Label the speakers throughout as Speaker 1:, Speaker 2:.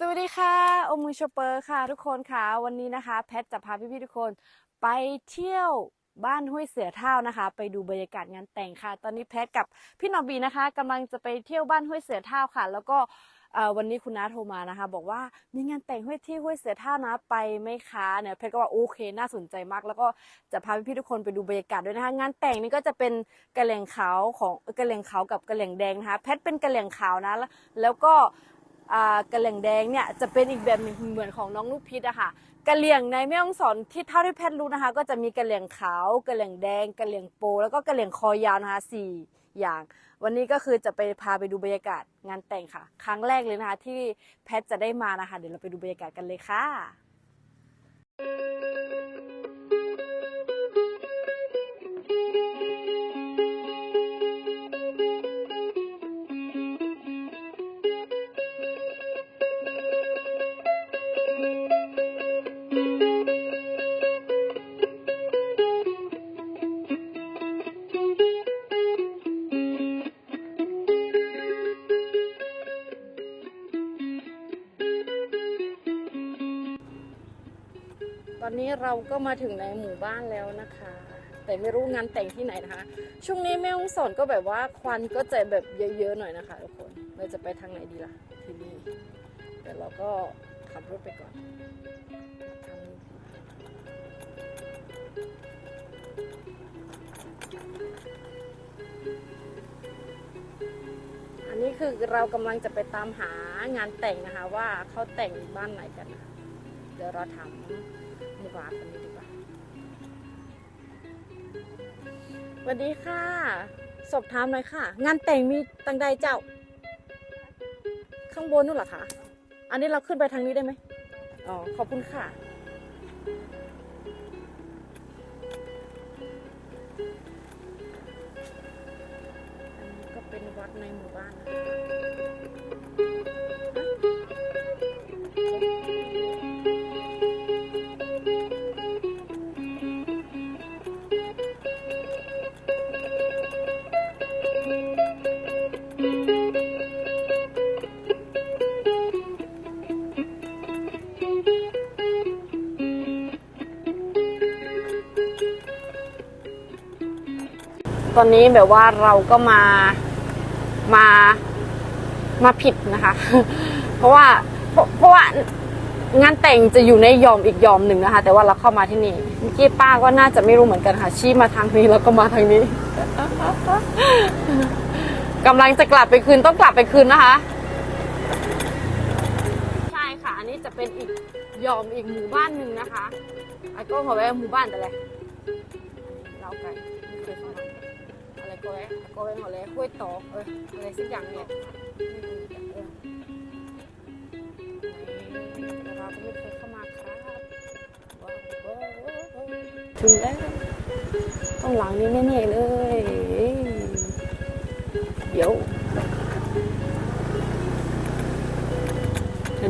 Speaker 1: สวัสดีค่ะโอมูชเปอร์ค่ะ ทุกคนค่ะ วันนี้นะคะ แพทจะพาพี่ๆทุกคน ไปเที่ยวบ้านห้วยเสือเท่านะคะ ไปดูบรรยากาศงานแต่งค่ะ ตอนนี้แพทกับพี่นอบีนะคะกำลังจะไปเที่ยวบ้านห้วยเสือเท่าค่ะ แล้วก็วันนี้คุณน้าโทรมานะคะ บอกว่ามีงานแต่งห้วยที่ห้วยเสือเท่านะไปไหมคะเนี่ยแพทก็ว่าโอเคน่าสนใจมาก แล้วก็จะพาพี่ๆทุกคนไปดูบรรยากาศด้วยนะคะ งานแต่งนี่ก็จะเป็นกระเหล่งขาวของกระเหล่งขาวกับกระเหล่งแดงนะคะ แพทเป็นกระเหล่งขาวนะแล้วแล้วก็ กระเหลี่ยงแดงเนี่ยจะเป็นอีกแบบหนึงเหมือนของน้องลูกพิษอะค่ะกระเหลี่ยงในแม่ฮ่องสอนที่เท่าที่แพทย์รู้นะคะ ก็จะมีกระเหลี่ยงขาวกระเหลี่ยงแดงกระเหลี่ยงโป แล้วก็กระเหลี่ยงคอยาวนะคะสี่อย่าง วันนี้ก็คือจะไปพาไปดูบรรยากาศงานแต่งค่ะ ครั้งแรกเลยนะคะ ที่แพทย์จะได้มานะคะ เดี๋ยวเราไปดูบรรยากาศกันเลยค่ะ เราก็มาถึงในหมู่บ้านแล้วนะคะ แต่ไม่รู้งานแต่งที่ไหนนะคะ ช่วงนี้แม่ฮ่องสอนก็แบบว่าควันก็จะแบบเยอะๆหน่อยนะคะทุกคนเราจะไปทางไหนดีล่ะที่นี่เดี๋ยวเราก็ขับรถไปก่อนทางนี้อันนี้คือเรากำลังจะไปตามหางานแต่งนะคะ ว่าเขาแต่งบ้านไหนกันนะเดี๋ยวเราถาม หมู่บ้านคนนี้ดีกว่าสวัสดีค่ะ สอบถามหน่อยค่ะ งานแต่งมีตังใดเจ้า ข้างบนนู่นเหรอคะ อันนี้เราขึ้นไปทางนี้ได้ไหมอ๋อ ขอบคุณค่ะ อันนี้ก็เป็นวัดในหมู่บ้านนะคะ ตอนนี้แบบว่าเราก็มามามาผิดนะคะ เพราะว่าเพราะเพราะว่างานแต่งจะอยู่ในยอมอีกยอมหนึ่งนะคะ แต่ว่าเราเข้ามาที่นี่เมื่อกี้ป้าก็น่าจะไม่รู้เหมือนกันค่ะ ชี้มาทางนี้แล้วก็มาทางนี้กำลังจะกลับไปคืนต้องกลับไปคืนนะคะ ใช่ค่ะ อันนี้จะเป็นอีกยอมอีกหมู่บ้านหนึ่งนะคะไอ้ก็ขอแวะหมู่บ้านแต่ลย อะไรก็แวะก็แวะหมดเลยห้วยตอกเอออะไรสักอย่างเนี่ยไม่รู้จักเออเราไม่เคยเข้ามาครับถึงแล้วต้องหลังนี้แน่ๆเลย เดี๋ยว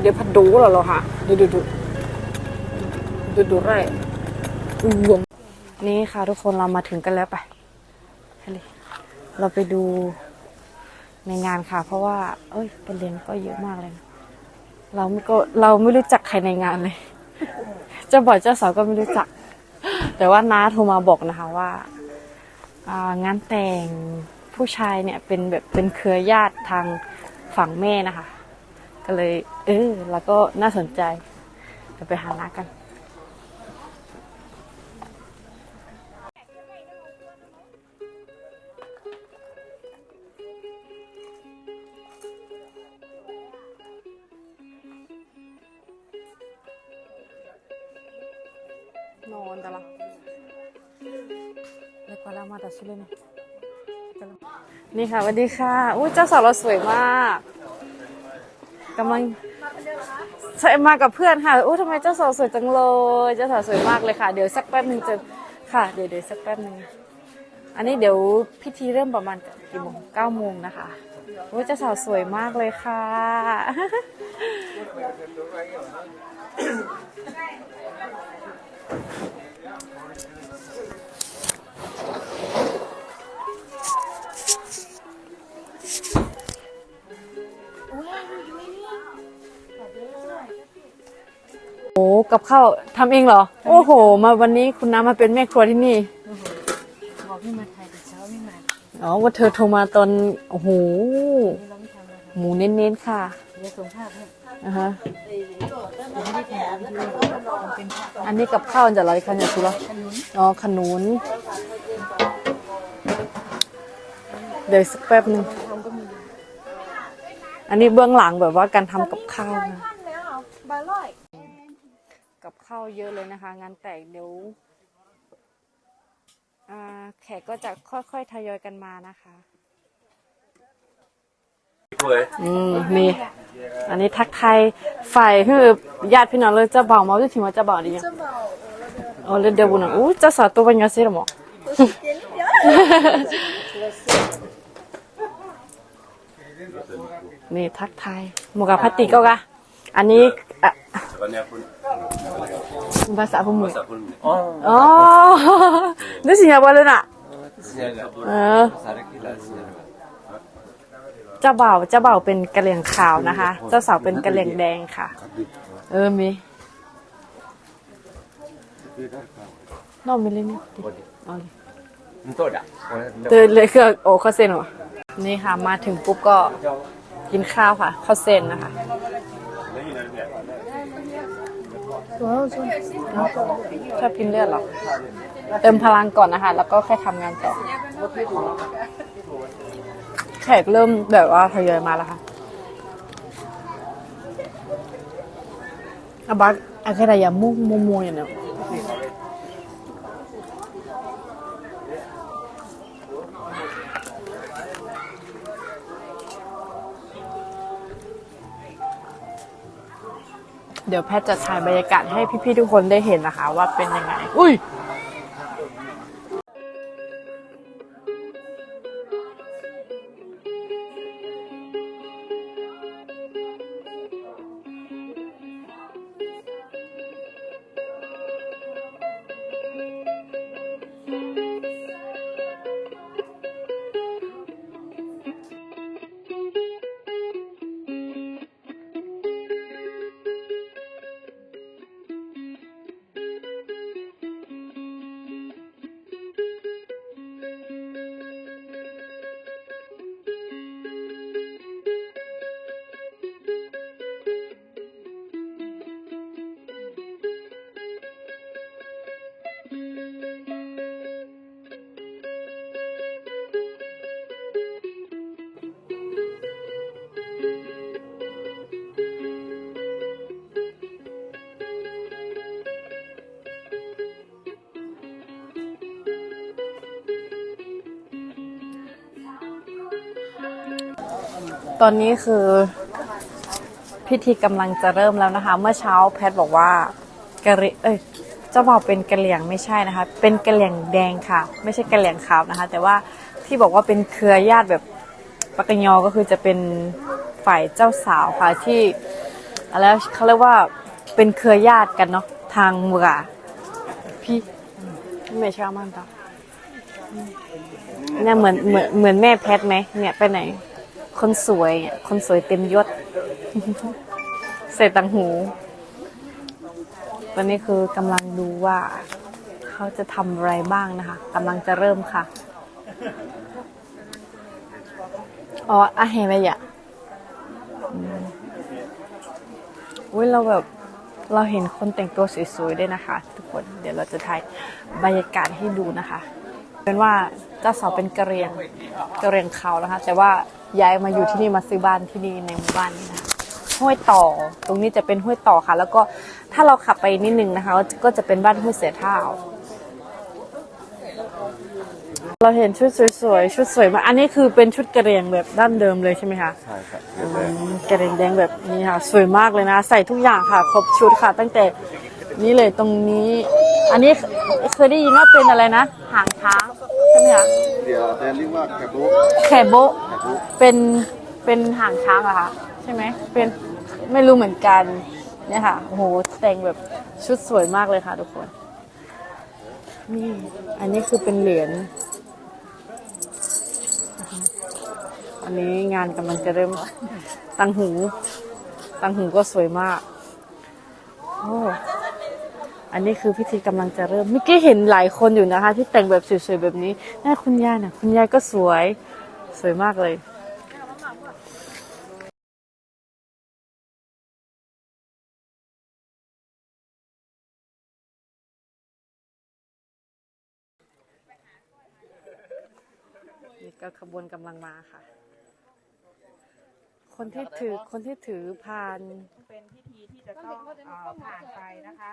Speaker 1: เดี๋ยวพัดดูเหรอเหรอคะดูดูดูดูดูไรอืมนี่ค่ะทุกคนเรามาถึงกันแล้วไป เราไปดูในงานค่ะ เพราะว่า เอ้ยประเด็นก็เยอะมากเลย เราไม่ก็เราไม่รู้จักใครในงานเลยเจ้าบ่อยเจ้าสาวก็ไม่รู้จัก แต่ว่าน้าโทรมาบอกนะคะว่าอ่างานแต่งผู้ชายเนี่ยเป็นแบบเป็นเครือญาติทางฝั่งแม่นะคะ ก็เลย เออ แล้วก็น่าสนใจเดี๋ยวไปหาน้ากัน นอนแต่ละแล้วก็เรามาแต่ชุดเลยนะนี่ค่ะสวัสดีค่ะอุ้ยเจ้าสาวเราสวยมากกำลังใช่มากับเพื่อนค่ะอุ้ทำไมเจ้าสาวสวยจังเลยเจ้าสาวสวยมากเลยค่ะ เดี๋ยวสักแป๊บหนึ่งจะค่ะเดี๋ยวเดี๋ยวสักแป๊บหนึ่งอันนี้เดี๋ยวพิธีเริ่มประมาณกี่โมงเก้าโมงนะคะอุ้เจ้าสาวสวยมากเลยค่ะ โอ้กับข้าวทำเองเหรอ โอ้โห มาวันนี้คุณน้ามาเป็นแม่ครัวที่นี่
Speaker 2: บอกให้มาถ่ายแต่เช้าไม่มา
Speaker 1: อ๋อว่าเธอโทรมาตอนโอ้โห
Speaker 2: เราไม่ทำแล้วค่ะ
Speaker 1: หมูเน้นๆค่ะ
Speaker 2: เดี๋ยวส่งภาพให้
Speaker 1: อ่าฮะ
Speaker 2: ผมไม่ได้ถ่ายวิดีโอมันเป็นภาพ
Speaker 1: อันนี้กับข้าวจะอะไรคะเนี่ยสุร
Speaker 2: ขนุน
Speaker 1: อ๋อขนุนเดี๋ยวสักแป๊บหนึ่ง
Speaker 2: ทำก็มี
Speaker 1: อันนี้เบื้องหลังแบบว่าการทำกับข้าวนะ กับข้าวเยอะเลยนะคะ งานแต่งเดี๋ยวอ่าแขกก็จะค่อยๆทยอยกันมานะคะอืมนี่อันนี้ทักไทายฝ่ายคือญาติพี่น้องเลยเจะเบามาจะถึงว่าเจะเบาดิเนี่ยโอ้เลยเดี๋ยวบุญอะอู้เจ้าสาวตัวเป็นยังไงหรอนี่ทักไทายหมูกับพัตติก็กะอันนี้ อะ
Speaker 3: Banyak pun
Speaker 1: ภาษาพวกมึง
Speaker 3: tak pun.
Speaker 1: อ๋อนี่สิงคโปร์เลยน่ะ
Speaker 3: Siapa pun.
Speaker 1: เออ
Speaker 3: Sarak kita siapa.
Speaker 1: เจ้าบ่าวเจ้าบ่าวเป็นกะเหรี่ยงขาวนะคะ เจ้าสาวเป็นกะเหรี่ยงแดงค่ะ เออมีนอกมีเลยนี่เอาเลย
Speaker 3: Untuk tak?
Speaker 1: เตือนเลยคือโอ้ข้าวเส้นเหรอนี่ค่ะ มาถึงปุ๊บก็กินข้าวค่ะข้าวเส้นนะคะ ชอบกินเลือดเหรอ เติมพลังก่อนนะคะ แล้วก็ค่อยทำงานต่อ แขกเริ่มแบบว่าทยอยมาแล้วค่ะอาบักอะไรอย่ามุ่งมัวมัวอย่างเนี้ย เดี๋ยวแพทย์จะถ่ายบรรยากาศให้พี่ๆทุกคนได้เห็นนะคะ ว่าเป็นยังไง อุ้ย ตอนนี้คือพิธีกำลังจะเริ่มแล้วนะคะ เมื่อเช้าแพทบอกว่ากะเรเอ้ยเจ้าบ่าวเป็นกะเหลี่ยงไม่ใช่นะคะ เป็นกะเหลี่ยงแดงค่ะ ไม่ใช่กะเหลี่ยงขาวนะคะ แต่ว่าที่บอกว่าเป็นเครือญาติแบบปากกยอก็คือจะเป็นฝ่ายเจ้าสาวค่ะที่อะไรเขาเรียกว่าเป็นเครือญาติกันเนาะทางเมืองพี่ไม่ใช่มันตาเนี่ยเหมือนเหมือนเหมือนแม่แพทไหมเนี่ยไปไหน คนสวยอะคนสวยเต็มยศ ใส่ตังหู ตอนนี้คือกำลังดูว่าเขาจะทำอะไรบ้างนะคะกำลังจะเริ่มค่ะ อ๋ออะเห็นไหมอะอุ้ยเราแบบเราเห็นคนแต่งตัวสวยๆด้วยนะคะ ทุกคนเดี๋ยวเราจะถ่ายบรรยากาศให้ดูนะคะ เป็นว่าเจ้าสาวเป็นกระเรียงกระเรียงเขานะคะ แต่ว่า ย้ายมาอยู่ที่นี่มาซื้อบ้านที่นี่ในหมู่บ้านนี้นะคะห้วยต่อ ตรงนี้จะเป็นห้วยต่อค่ะ แล้วก็ถ้าเราขับไปนิดนึงนะคะ ก็จะเป็นบ้านห้วยเสือเท้าเราเห็นชุดสวยๆชุดสวยมากอันนี้คือเป็นชุดกระเหรียงแบบดั้งเดิมเลยใช่ไหมคะ
Speaker 3: ใช่ครับ
Speaker 1: อืมกระเหรียงแดงแบบนี้ค่ะ สวยมากเลยนะ ใส่ทุกอย่างค่ะ ครบชุดค่ะ ตั้งแต่นี้เลยตรงนี้ อันนี้เคยได้ยินว่าเป็นอะไรนะหางช้างใช่ไหมคะ
Speaker 3: เดี๋ยวแต่เรียกว่าแคบโบ
Speaker 1: แคโบะเป็นเป็นหางช้างเหรอคะใช่ไหมเป็นไม่รู้เหมือนกันเนี่ยค่ะโอ้โหแต่งแบบชุดสวยมากเลยค่ะทุกคน นี่อันนี้คือเป็นเหรียญนะคะอันนี้งานกำลังจะเริ่มตังหู ตังหูก็สวยมากอ้ อันนี้คือพิธีกำลังจะเริ่มเมื่อกี้เห็นหลายคนอยู่นะคะ ที่แต่งแบบสวยๆแบบนี้น่าคุณยายน่ะคุณยายก็สวยสวยมากเลยนี่ก็ขบวนกำลังมาค่ะ คนที่ถือคนที่ถือพาน
Speaker 2: เป็นพิธีที่จะต้องผ่านไปนะคะ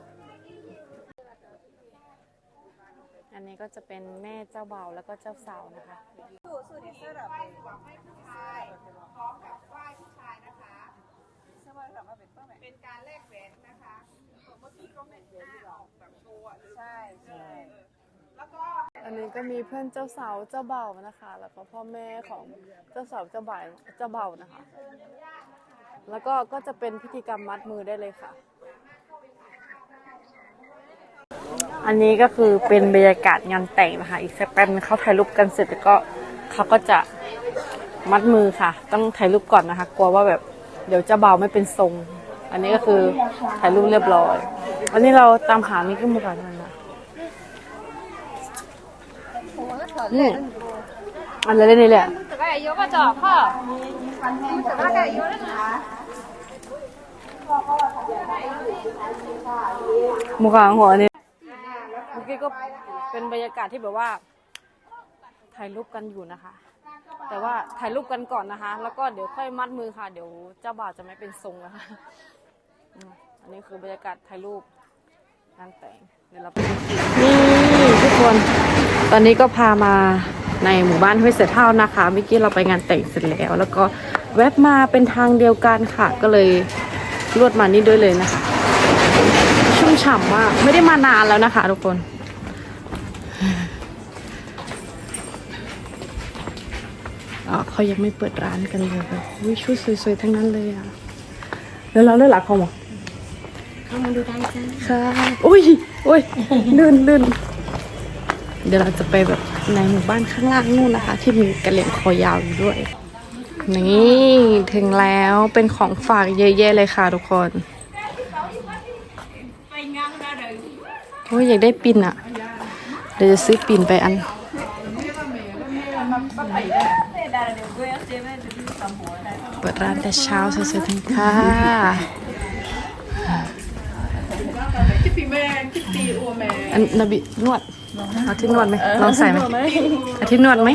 Speaker 1: อันนี้ก็จะเป็นแม่เจ้าเบ่าวแล้วก็เจ้าสาวนะคะ
Speaker 2: เป็นการแลกแหวนนะคะเมื่อกี้ก็ไม่ได้ออกแบบโชว์อะใช่ใช่แล้วก็
Speaker 1: อันนี้ก็มีเพื่อนเจ้าสาวเจ้าเบ่าวนะคะ แล้วก็พ่อแม่ของเจ้าสาวเจ้าบ่าวเจ้าเบ่าวนะคะ แล้วก็ก็จะเป็นพิธีกรรมมัดมือได้เลยค่ะ อันนี้ก็คือเป็นบรรยากาศงานแต่งนะคะ อีกสักแป๊บนึงเขาถ่ายรูปกันเสร็จแล้วก็เขาก็จะมัดมือค่ะ ต้องถ่ายรูปก่อนนะคะ กลัวว่าแบบเดี๋ยวเจ้าบ่าวไม่เป็นทรง อันนี้ก็คือถ่ายรูปเรียบร้อย อันนี้เราตามหานี่ก็มาก่อนมันนะ นี่อันเลยนี่แหละ
Speaker 4: 这个有个照
Speaker 1: เมื่อกี้ก็เป็นบรรยากาศที่แบบว่า ถ่ายรูปกันอยู่นะคะ แต่ว่าถ่ายรูปกันก่อนนะคะ แล้วก็เดี๋ยวค่อยมัดมือค่ะ เดี๋ยวเจ้าบ่าวจะไม่เป็นทรงนะคะอันนี้คือบรรยากาศถ่ายรูปงานแต่งเดี๋ยวเราไปดูนี่ทุกคน ตอนนี้ก็พามาในหมู่บ้านห้วยเสือเท่านะคะเมื่อกี้เราไปงานแต่งเสร็จแล้ว แล้วก็แวบมาเป็นทางเดียวกันค่ะ ก็เลยลวดมานี่ด้วยเลยนะคะ มฉ่ำมาก ไม่ได้มานานแล้วนะคะทุกคนอ่าเขายังไม่เปิดร้านกันเลยวิชุดสวยๆ ทั้งนั้นเลยอะ แล้วเราเลือกหลักเขาหมด
Speaker 4: เข้ามาดูได้จ้า
Speaker 1: ค่ะอุ้ยอุ้ยลื่นลื่นเดี๋ยวเราจะไปแบบในหมู่บ้านข้างล่างนู่นนะคะ ที่มีกระเหลี่ยงคอยาวอยู่ด้วย นี่ ถึงแล้วเป็นของฝากเยอะแยะเลยค่ะทุกคนโอ้ยอยากได้ปินอะ เดี๋ยวจะซื้อปินไปอัน เปิดร้านแต่เช้าสวยๆทั้งค่ะอันนบีนวดเอาที่นวดไหมลองใส่ไหมเอาที่นวดไหม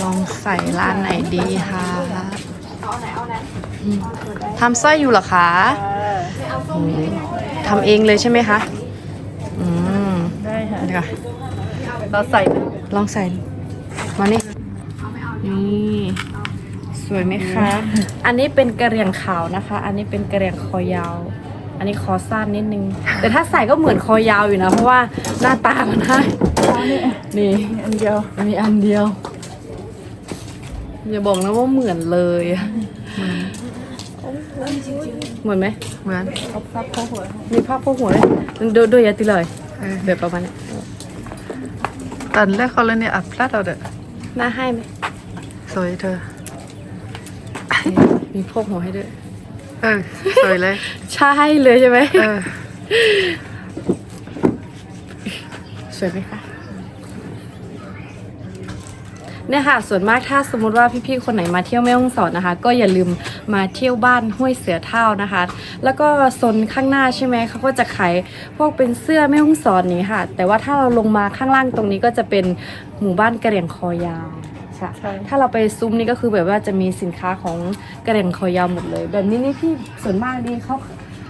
Speaker 1: ลองใส่ร้านไหนดีคะ อืมทำสร้อยอยู่เหรอคะอืมทำเองเลยใช่ไหมคะอืม
Speaker 2: ได้ค่ะ
Speaker 1: เดี๋ยวก่อน
Speaker 2: เราใส่
Speaker 1: ลองใส่มานี่นี่สวยไหมคะ อันนี้เป็นกระเหรี่ยงขาวนะคะ อันนี้เป็นกระเหรี่ยงคอยาว อันนี้คอสั้นนิดนึง แต่ถ้าใส่ก็เหมือนคอยาวอยู่นะ เพราะว่าหน้าตามันให้นี่
Speaker 2: อันเดียว
Speaker 1: มีอันเดียว อย่าบอกนะว่าเหมือนเลยเหมือนไหม
Speaker 2: เหมือน
Speaker 1: เขาพับเข้าหัวมีภาพเข้าหัวเลยดูดูยัดติเลยแบบประมาณนี้
Speaker 2: ตันแรกเขาเลยเนี่ยอัดพลาดเอาเด้อ
Speaker 1: น้าให้ไหม
Speaker 2: สวยเธอ
Speaker 1: มีพวกหัวให้ด้วย
Speaker 2: เออสวยเลย
Speaker 1: ใช่เลยใช่ไหมสวยไหมคะ เนี่ยค่ะ ส่วนมากถ้าสมมติว่าพี่ๆคนไหนมาเที่ยวแม่ฮ่องสอนนะคะ ก็อย่าลืมมาเที่ยวบ้านห้วยเสือเท่านะคะ แล้วก็โซนข้างหน้าใช่ไหมเขาก็จะขายพวกเป็นเสื้อแม่ฮ่องสอนนี้ค่ะ แต่ว่าถ้าเราลงมาข้างล่างตรงนี้ก็จะเป็นหมู่บ้านกระเหรี่ยงคอยาวค่ะ
Speaker 2: ใช่
Speaker 1: ถ้าเราไปซุ้มนี่ก็คือแบบว่าจะมีสินค้าของกระเหรี่ยงคอยาวหมดเลย แบบนี้นี่พี่ส่วนมากนี่เขา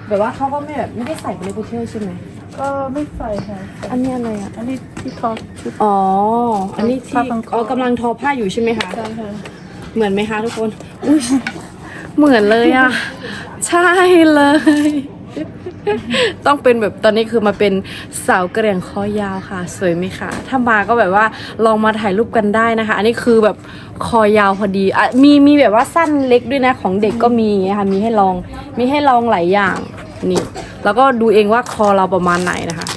Speaker 1: แบบว่าเขาก็ไม่แบบไม่ได้ใส่ไปในไปเที่ยวใช่ไหม
Speaker 2: ก็ไม่ใส่ค่ะ
Speaker 1: อันนี้อะไรอะ
Speaker 2: อันนี้ที่ทอชุด
Speaker 1: อ๋อ อันนี้ที่
Speaker 2: ผ้าพันคออ๋
Speaker 1: อ๋อกำลังทอผ้าอยู่ใช่ไหมคะ
Speaker 2: ใช่ค่ะ
Speaker 1: เหมือนไหมคะทุกคน อุ้ยเหมือนเลยอะ ใช่เลย ต้องเป็นแบบตอนนี้คือมาเป็นสาวกระเหรี่ยงคอยาวค่ะ สวยไหมคะ ถ้ามาก็แบบว่าลองมาถ่ายรูปกันได้นะคะ อันนี้คือแบบคอยาวพอดีอะมีมีแบบว่าสั้นเล็กด้วยนะของเด็กก็มีอย่างเงี้ยค่ะ มีให้ลองมีให้ลองหลายอย่างนี่ แล้วก็ดูเองว่าคอเราประมาณไหนนะคะ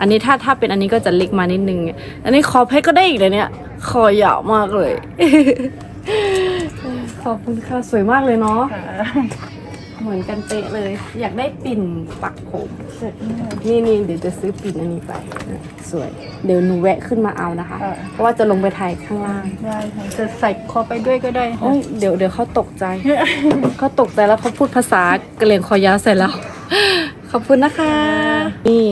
Speaker 1: อันนี้ถ้าถ้าเป็นอันนี้ก็จะเล็กมานิดนึง อันนี้คอเพชรก็ได้อีกเลยเนี่ย คอยาวมากเลย ขอบคุณค่ะ สวยมากเลยเนาะ เหมือนกันเป๊ะเลย อยากได้ปิ่นปักผมนี่นี่เดี๋ยวจะซื้อปิ่นอันนี้ไป สวย เดี๋ยวหนูแวะขึ้นมาเอานะคะ เพราะว่าจะลงไปถ่ายข้างล่าง
Speaker 4: ได้ค่ะจะใส่คอไปด้วยก็ได้ค่ะ
Speaker 1: โอ้ยเดี๋ยวเดี๋ยวเขาตกใจ เขาตกใจแล้วเขาพูดภาษากะเหรี่ยงคอยาวใส่เรา ขอบคุณนะคะ นี่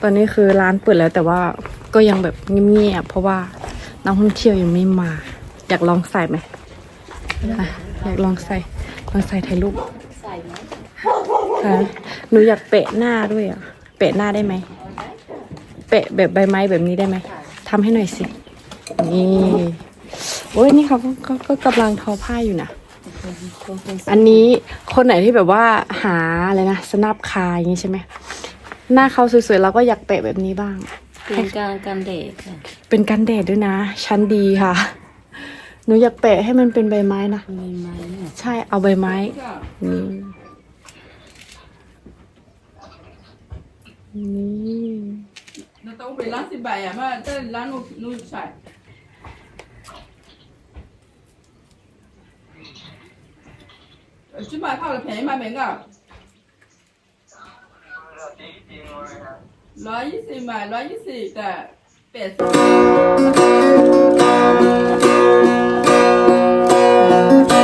Speaker 1: ตอนนี้คือร้านเปิดแล้วแต่ว่าก็ยังแบบเงียบๆเพราะว่านักท่องเที่ยวยังไม่มา อยากลองใส่ไหมอะอยากลองใส่ลองใส่ถ่ายรูปใส่ไหมหนูอยากเปะหน้าด้วยอะเปะหน้าได้ไหมเปะแบบใบไม้แบบนี้ได้ไหมทำให้หน่อยสินี่โอ้ยนี่เขาก็ก็ก็กำลังทอผ้าอยู่นะ อันนี้คนไหนที่แบบว่าหาอะไรนะสนับคาอย่างนี้ใช่ไหมหน้าเขาสวยๆเราก็อยากเปะแบบนี้บ้าง
Speaker 5: เป็นการกันแดดค่ะ
Speaker 1: เป็นกันแดดด้วยนะ ชั้นดีค่ะ หนูอยากเปะให้มันเป็นใบไม้นะใช่เอาใบไม้นี่นี่
Speaker 2: เราต้องไปร้านสิบใบอะมาเต้นร้านนูนูใช่ บมาร้อยยี่สิบแต่เป็ด
Speaker 5: เล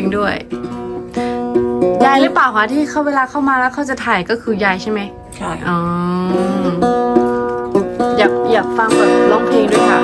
Speaker 1: องเพลงด้วย
Speaker 5: ยา
Speaker 1: ยหรือเปล่าคะที่เขาเวลาเข้ามาแล้วเขาจะถ่ายก็คือยายใช่ไหม
Speaker 5: ใช่
Speaker 1: อ๋ออยากอยากฟังแบบร้องเพลงด้วยค่ะ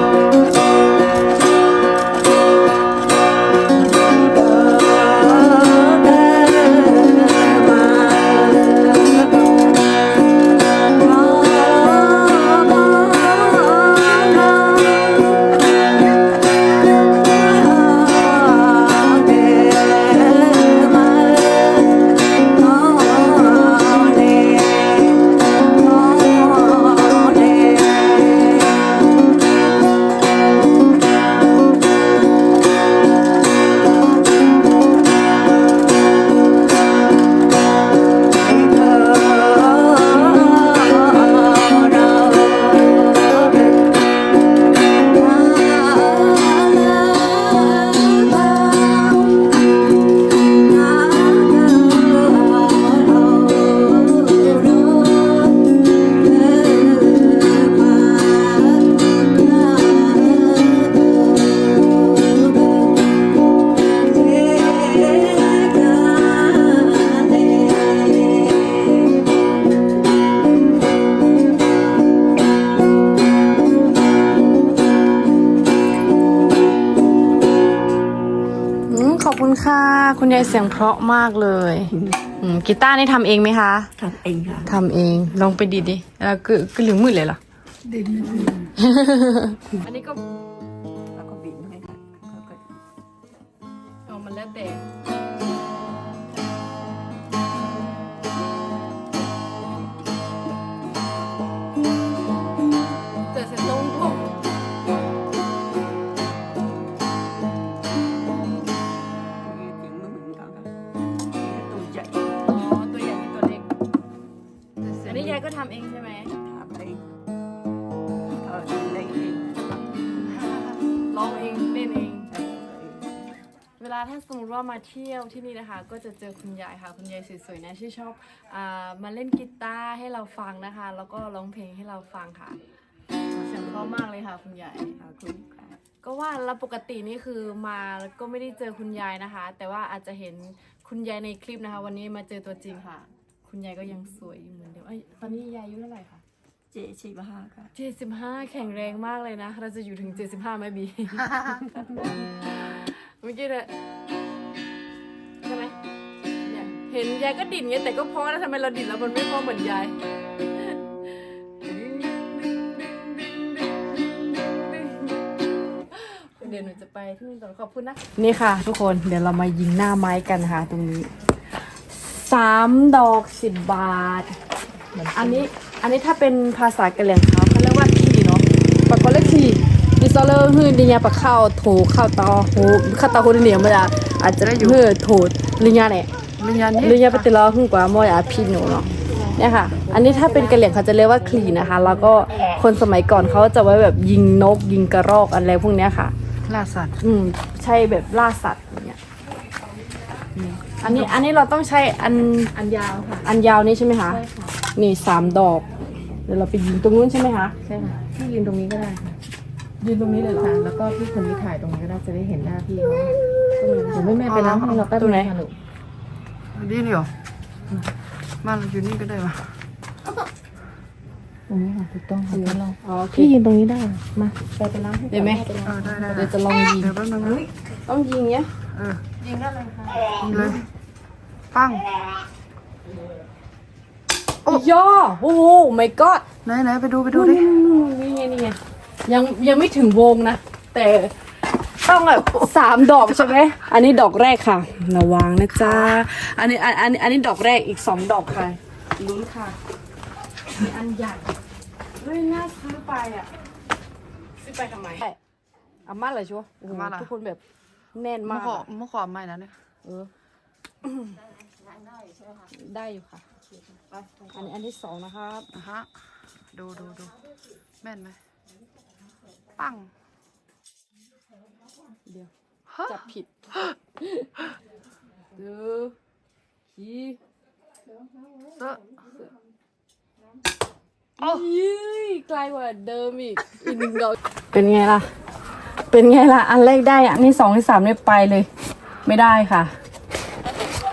Speaker 1: ค่ะคุณยายเสียงเพราะมากเลยอืมกีตาร์นี่ทำเองไหมคะ
Speaker 5: ทำเองค่ะ
Speaker 1: ทำเองลองไปดีดิแล้วก็ก็เหลืองมืดเลยเหรอ
Speaker 5: ดิน
Speaker 1: อันนี้ก็ายก็ทำเองใช่ไหม
Speaker 5: ทำเองเออเล่นเอง
Speaker 1: ร้องเองเล่นเอง เวลาถ้าสมมติว่ามาเที่ยวที่นี่นะคะ ก็จะเจอคุณยายค่ะ คุณยายสวยๆนะที่ชอบอามาเล่นกีตาร์ให้เราฟังนะคะ แล้วก็ร้องเพลงให้เราฟังค่ะ เสียงเพราะมากเลยค่ะ คุณยาย
Speaker 5: ขอบคุณค่ะ
Speaker 1: ก็ว่าแล้วปกตินี่คือมาแล้วก็ไม่ได้เจอคุณยายนะคะ แต่ว่าอาจจะเห็นคุณยายในคลิปนะคะ วันนี้มาเจอตัวจริงค่ะ คุณยายก็ยังสวยอยู่เหมือนเดิมเอ้ยตอนนี้ยายอายุเท่าไหร่คะ
Speaker 5: เจชีบห้าค่ะ
Speaker 1: เจ็ดสิบห้าแข็งแรงมากเลยนะ เราจะอยู่ถึงเจ็ดสิบห้าไหมบี เมื่อกี้เนี่ยกเห็นยายก็ดิ่นไงแต่ก็เพราะนะทำไมเราดิ่นแล้วมันไม่เพราะเหมือนยาย เดี๋ยวหนูจะไปที่นี่ต่อขอบคุณนะ นี่ค่ะทุกคนเดี๋ยวเรามายิงหน้าไม้กันนะคะตรงนี้ สามดอกสิบบาท อันนี้อันนี้ถ้าเป็นภาษากะเหรี่ยงเขาเขาเรียกว่าทีเนาะปากกอเล็กทีดิซอเลอร์ฮือดิญญาปากข้าวโถข้าวตอโหข้าวตอคนเหนียวมันจะอาจจะเฮือโถลิญญาเนี่ย
Speaker 5: ลิญญานี่
Speaker 1: ลิญญาปฏิลอหึ่งกว่ามอยอาพีหนูเนาะเนี่ยค่ะ อันนี้ถ้าเป็นกะเหรี่ยงเขาจะเรียกว่าคลีนะคะ แล้วก็คนสมัยก่อนเขาจะไว้แบบยิงนกยิงกระรอกอะไรพวกเนี้ยค่ะ
Speaker 5: ล่าสัตว์
Speaker 1: อืม ใช่แบบล่าสัตว์ อย่างเงี้ยอืมอันนี้อันนี้เราต้องใช้อัน
Speaker 4: อันยาวค่ะ
Speaker 1: อันยาวนี้ใช่ไหมคะ
Speaker 4: ใช่ค่ะ
Speaker 1: นี่สามดอก เดี๋ยวเราไปยิงตรงนู้นใช่ไหมคะ
Speaker 4: ใช่ค่ะพี่ยืนตรงนี้ก็ได้ค่ะ
Speaker 1: ยืนตรงนี้เลยเหรอ
Speaker 4: ค่ะแล้วก็พี่คนนี้ถ่ายตรงนี้ก็ได้จะได้เห็นหน้าพี่เขาเดี๋ยวแม่แม่ไปล้างให้เราแป๊บ
Speaker 1: ตรงไหน
Speaker 4: นึงค่ะลูก
Speaker 5: ดีนี่เหรอบ้านเราอยู่นี่ก็ได้ปะ
Speaker 4: ตรงนี้ค่ะถูกต้องค่ะพี่ลอง
Speaker 1: อ๋อโอเค
Speaker 4: พี่ยืนตรงนี้ได้มาไปไปล้างให้
Speaker 1: ได้ไหม
Speaker 5: เออได้ได้
Speaker 1: เดี๋ยวจะลองยิง
Speaker 5: เดี๋ยวแป๊บนึงนะ
Speaker 1: ต้องยิงเนี้ย
Speaker 5: เออ
Speaker 4: ยิงได้เลยค่ะ
Speaker 5: ยิงเลย ปั้ง
Speaker 1: ย่อโอ้โห my god
Speaker 5: ไหนไหนไปดูไปดูดิ
Speaker 1: นี่ไงนี่ไงยังยังไม่ถึงวงนะ แต่ต้องแบบสามดอกใช่ไหมอันนี้ดอกแรกค่ะ ระวังนะจ๊ะ อันนี้อันอันอันนี้ดอกแรกอีกสองดอกค่ะลุ้นค่ะมีอันใหญ่เฮ้ยน่าซื้อไปอะ ซื้อไปทำไม อาม่าเหรอชัวโอ้โห
Speaker 5: อาม่าเหรอ
Speaker 1: ทุกคนแบบแน่น
Speaker 5: มะ
Speaker 1: มาก
Speaker 5: ขอ
Speaker 1: อะ
Speaker 5: มะขอไม่นะเนี่ย
Speaker 1: เออ ได้อยู่ค่ะไปอันนี้อันที่สองนะครับ
Speaker 5: อะฮะดูดูดูแม่นไหมปั้ง
Speaker 1: เดี๋ยว
Speaker 5: ฮะ
Speaker 1: จับผิดเดือขี
Speaker 5: เออ
Speaker 1: ยี่ไกลกว่าเดิมอีกอีกหนึ่งดอกเป็นไงล่ะ เป็นไงล่ะ อันแรกได้ อันนี้สองที่สามเนี่ยไปเลย ไม่ได้ค่ะ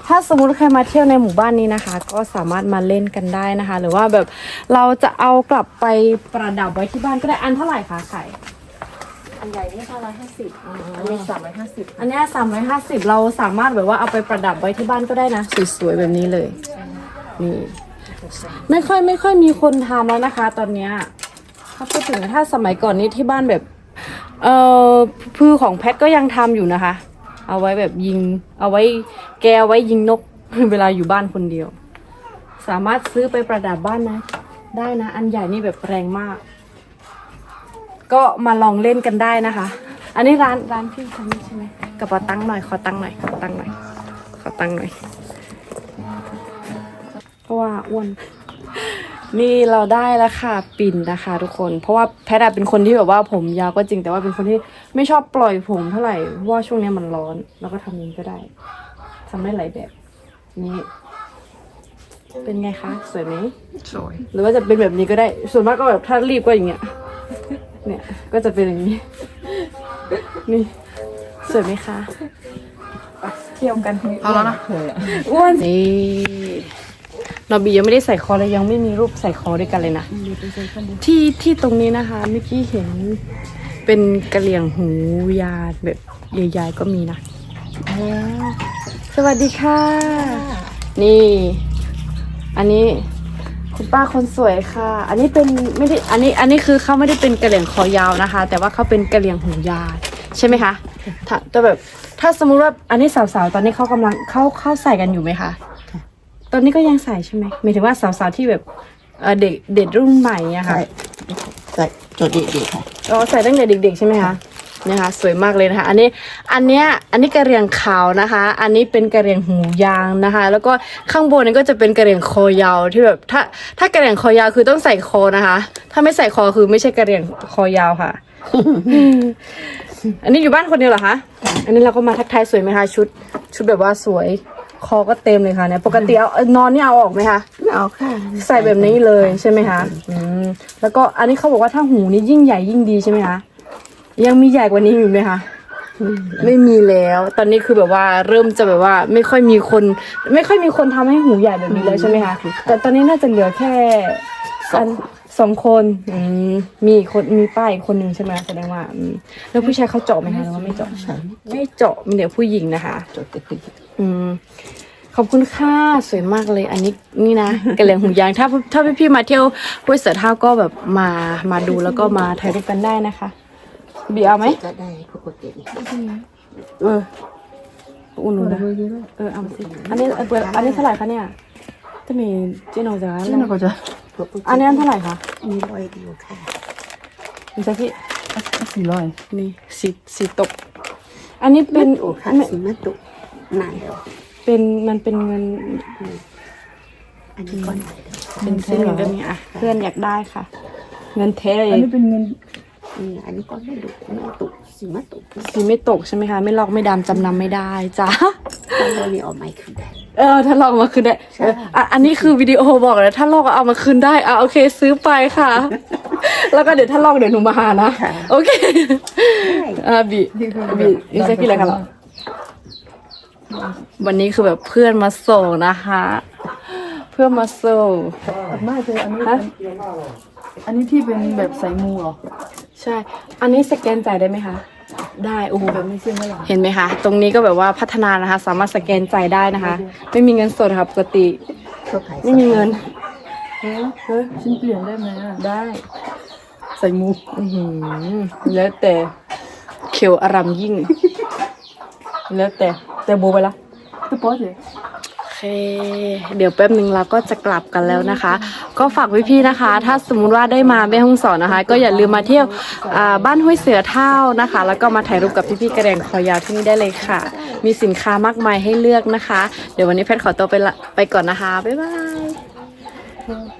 Speaker 1: ถ้าสมมุติใครมาเที่ยวในหมู่บ้านนี้นะคะ ก็สามารถมาเล่นกันได้นะคะ หรือว่าแบบเราจะเอากลับไปประดับไว้ที่บ้านก็ได้อันเท่าไหร่คะไข่
Speaker 4: อันใหญ่นี่ห้าร้อยห้าสิบอันนี้สามร้อยห้าสิบ
Speaker 1: อันเนี้สามร้อยห้าสิบเราสามารถแบบว่าเอาไปประดับไว้ที่บ้านก็ได้นะสวยๆแบบนี้เลยนี่ไม่ค่อยไม่ค่อยมีคนทำแล้วนะคะ ตอนเนี้ยถ้าพูดถึงถ้าสมัยก่อนนี้ที่บ้านแบบเอ่อพือของแพทก็ยังทำอยู่นะคะ เอาไว้แบบยิง เอาไว้แกเอาไว้ยิงนกเวลาอยู่บ้านคนเดียว สามารถซื้อไปประดับบ้านนะ ได้นะ อันใหญ่นี่แบบแรงมาก ก็มาลองเล่นกันได้นะคะ อันนี้ร้านร้านพี่คนนี้ใช่ไหมกระเป๋าตังค์หน่อยขอตังค์หน่อยขอตังค์หน่อยขอตังค์หน่อย เพราะว่าอ้วน นี่เราได้แล้วค่ะปิ่นนะคะ ทุกคน เพราะว่าแพทย์อะเป็นคนที่แบบว่าผมยาวก็จริงแต่ว่าเป็นคนที่ไม่ชอบปล่อยผมเท่าไหร่เพราะว่าช่วงเนี้ยมันร้อน แล้วก็ทำอย่างนี้ก็ได้ทำได้หลายแบบ นี่ เป็นไงคะ สวยไหม
Speaker 5: สวย
Speaker 1: หรือว่าจะเป็นแบบนี้ก็ได้ ส่วนมากก็แบบถ้ารีบก็อย่างเงี้ย เนี่ยก็จะเป็นอย่างนี้ นี่ สวยไหมคะไปเที่ยวกัน
Speaker 5: เอาแล้วนะ
Speaker 1: อ้วนนี่ นอบียังไม่ได้ใส่คอเลยยังไม่มีรูปใส่คอด้วยกันเลยนะที่ที่ตรงนี้นะคะเมื่อกี้เห็นเป็นกระเหลี่ยงหูยาแบบใหญ่ๆก็มีนะแล้วสวัสดีค่ะ นี่ อันนี้คุณป้าคนสวยค่ะ อันนี้เป็นไม่ได้ อันนี้ อันนี้คือเขาไม่ได้เป็นกระเหลี่ยงคอยาวนะคะ แต่ว่าเขาเป็นกระเหลี่ยงหูยาวใช่ไหมคะ ถ้าแต่แบบ ถ้าสมมุติว่า อันนี้สาวๆ ตอนนี้เขากำลังเข้าเข้าใส่กันอยู่ไหมคะ ตอนนี้ก็ยังใส่ใช่ไหมหมายถึงว่าสาวๆที่แบบเอ่อเด็กเด็กรุ่นใหม่อะค่ะ
Speaker 6: ใส่จุดเด็กๆค่ะ
Speaker 1: อ๋อใส่ตั้งแต่เด็ก ๆ ใช่ไหมคะเนี่ยค่ะสวยมากเลยนะคะอันนี้อันเนี้ยอันนี้กระเหรี่ยงขาวนะคะ อันนี้เป็นกระเหรี่ยงหูยางนะคะ แล้วก็ข้างบนนี้ก็จะเป็นกระเหรี่ยงคอยาวที่แบบถ้าถ้ากระเหรี่ยงคอยาวคือต้องใส่คอนะคะ ถ้าไม่ใส่คอคือไม่ใช่กระเหรี่ยงคอยาวค่ะ อันนี้อยู่บ้านคนเดียวเหรอคะอันนี้เราก็มาทักทายสวยไหมคะชุด ชุดแบบว่าสวย คอก็เต็มเลยค่ะเนี่ยปกติเอาเอานอนนี่เอาออกไหมคะ
Speaker 6: ไม่เอาค่ะ
Speaker 1: ใส่แบบนี้เลยใช่ไหมคะอืมแล้วก็อันนี้เขาบอกว่าถ้าหูนี่ยิ่งใหญ่ยิ่งดีใช่ไหมคะยังมีใหญ่กว่านี้อยู่ไหมคะไม่มีแล้ว ตอนนี้คือแบบว่าเริ่มจะแบบว่าไม่ค่อยมีคน ไม่ค่อยมีคนทำให้หูใหญ่แบบนี้แล้วใช่ไหมคะแต่ตอนนี้น่าจะเหลือแค่อัน สองคนอืมมีอีกคนมีป้าอีกคนหนึ่งใช่ไหมแสดงว่าอืมแล้วผู้ชายเขาเจาะไหมคะหรือว่าไม่เจาะไม่เจาะมีแต่ผู้หญิงนะคะ
Speaker 6: จุดเด็ก
Speaker 1: อืมขอบคุณค่ะ สวยมากเลยอันนี้นี่นะ กระเหลี่ยงหูยางถ้าถ้าพี่ๆมาเที่ยวห้วยเสือเท่าก็แบบมามาดูแล้วก็มาถ่ายรูปกันได้นะคะบีเอาไหม
Speaker 6: ก็ได้ปกติ
Speaker 1: เอออุ่นๆนะเออเอามาสิอันนี้เออเปิดอันนี้เท่าไหร่คะเนี่ยจะมีเจโนจ้า
Speaker 5: นี่นะก็จะ
Speaker 1: อันนี้อันเท่าไหร่คะ
Speaker 6: มีรอยเดียวค่ะ
Speaker 1: มีสักที่
Speaker 5: สี่ร้อย
Speaker 1: นี่สีสีตก อันนี้เป็น
Speaker 6: โอ้ค่ะ
Speaker 1: ไม่
Speaker 6: สีมัตุนานแล้ว
Speaker 1: เป็นมันเป็นเงิน
Speaker 6: อันนี้ก็นานแล้ว
Speaker 1: เป็นเส้นเงินก็มีอะเพื่อนอยากได้ค่ะ เงินเทเล
Speaker 5: อัน
Speaker 1: ย
Speaker 5: นี้เป็นเงิน
Speaker 6: อืมอันนี้ก็ไม่ดุไม่ตุ สีมัตุ
Speaker 1: สีไม่ตกใช่ไหมคะ ไม่ลอกไม่ดำจำนำไม่ได้จ้า
Speaker 6: ตอนนี้เอาไม้ขึ้นได้
Speaker 1: เออ ถ้าลอกมาคืนได้เอออะอันนี้คือวิดีโอบอกเลยถ้าลอกเอามาคืนได้อะโอเค ซื้อไปค่ะ แล้วก็เดี๋ยวถ้าลอกเดี๋ยวหนูมาหานะโอเคอะบีบีอินจะกินอะไรกันเหรอ วันนี้คือแบบเพื่อนมาส่งนะคะ เพื่อนมาส่ง
Speaker 5: ไม่เลยอันนี้
Speaker 1: ฮะ
Speaker 5: อันนี้ที่เป็นแบบใส่มูเหรอ
Speaker 1: ใช่ อันนี้สแกนจ่ายได้ไหมคะ ได้โอ้โห
Speaker 5: แบบไม่เชื่อไม่หรอ
Speaker 1: เห็นไหมคะ ตรงนี้ก็แบบว่าพัฒนานะคะ สามารถสแกนจ่ายได้นะคะ ไม่มีเงินสดค่ะปกติ
Speaker 6: เขาขาย
Speaker 1: ไม่มีเงิน
Speaker 5: เฮ้ยฉันเปลี่ยนได้ไหมอะ
Speaker 1: ได้
Speaker 5: ใส่มู
Speaker 1: อือหือแล้วแต่เขียวอารามยิ่ง แล้วแต่แต่โบไปละ
Speaker 5: ตุ๊ป๊อเจ๊
Speaker 1: โอ เคเดี๋ยวแป๊บหนึ่งเราก็จะกลับกันแล้วนะคะ ก็ฝากพี่ๆนะคะ ถ้าสมมุติว่าได้มาแม่ฮ่องสอนนะคะ ก็อย่าลืมมาเที่ยวอ่าบ้านห้วยเสือเท่านะคะ แล้วก็มาถ่ายรูปกับพี่ๆกระแดงคอยาวที่นี่ได้เลยค่ะ มีสินค้ามากมายให้เลือกนะคะ เดี๋ยววันนี้แพทย์ขอตัวไปละไปก่อนนะคะบ๊ายบาย